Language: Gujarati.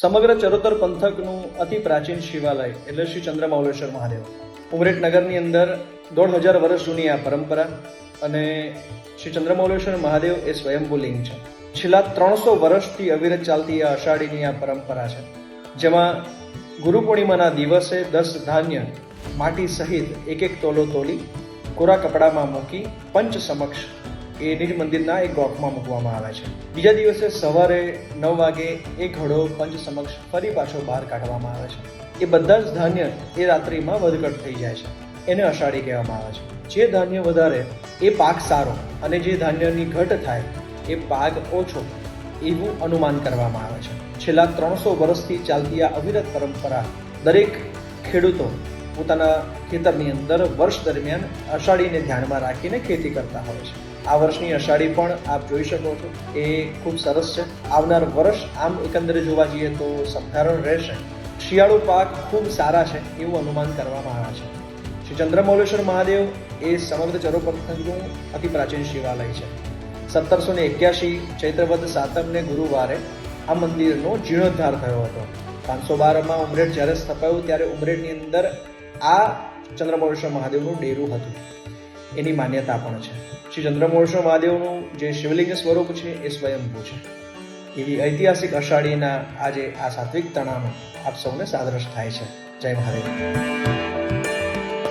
સમગ્ર ચરોતર પંથકનું અતિ પ્રાચીન શિવાલય એટલે શ્રી ચંદ્રમૌલેશ્વર મહાદેવ. ઉમરેઠ નગરની અંદર દોઢ હજાર વર્ષ જૂની આ પરંપરા અને શ્રી ચંદ્રમૌલેશ્વર મહાદેવ એ સ્વયંભૂ લિંગ છે. છેલ્લા ત્રણસો વર્ષથી અવિરત ચાલતી આ અષાઢીની આ પરંપરા છે. જેમાં ગુરુ પૂર્ણિમાના દિવસે દસ ધાન્ય માટી સહિત એક એક તોલો તોલી કોરા કપડામાં મૂકી, પંચ સમક્ષ એ નિજ મંદિરના એક ગોખમાં મૂકવામાં આવે છે. બીજા દિવસે સવારે નવ વાગે એ ઘડો પંચ સમક્ષ ફરી પાછો બહાર કાઢવામાં આવે છે. એ બધા જ ધાન્ય એ રાત્રિમાં વધઘટ થઈ જાય છે. એને અષાઢી કહેવામાં આવે છે. જે ધાન્ય વધારે, એ પાક સારો અને જે ધાન્યની ઘટ થાય, એ પાક ઓછો એવું અનુમાન કરવામાં આવે છે. છેલ્લા ત્રણસો વર્ષથી ચાલતી આ અવિરત પરંપરા દરેક ખેડૂતો પોતાના ખેતરની અંદર વર્ષ દરમિયાન અષાઢીને ધ્યાનમાં રાખીને ખેતી કરતા હોય છે. આ વર્ષની અષાઢી પણ આપ જોઈ શકો છો એ ખૂબ સરસ છે. આવનાર વર્ષ આમ એકંદરે જોવા જઈએ તો સંધારણ રહેશે. શિયાળુ પાક ખૂબ સારા છે એવું અનુમાન કરવામાં આવે છે. શ્રી ચંદ્રમૌલેશ્વર મહાદેવ એ સમગ્ર ચરોપંથકનું અતિ પ્રાચીન શિવાલય છે. સત્તરસો ને એક્યાસી ચૈત્રવદ સાતમને ગુરુવારે આ મંદિરનો જીર્ણોદ્ધાર થયો હતો. પાંચસો બારમાં ઉમરેઠ જ્યારે સ્થપાયું, ત્યારે ઉમરેઠની અંદર આ ચંદ્રમૌળેશ્વર મહાદેવનું ડેરું હતું. એની માન્યતા પણ છે. શ્રી ચંદ્રમૌળેશ્વર મહાદેવનું જે શિવલિંગ સ્વરૂપ છે એ સ્વયંભૂ છે. એવી ઐતિહાસિક અષાઢીના આજે આ સાત્વિક તણાવ આપ સૌને સાદરશ થાય છે. જય મહાદેવ.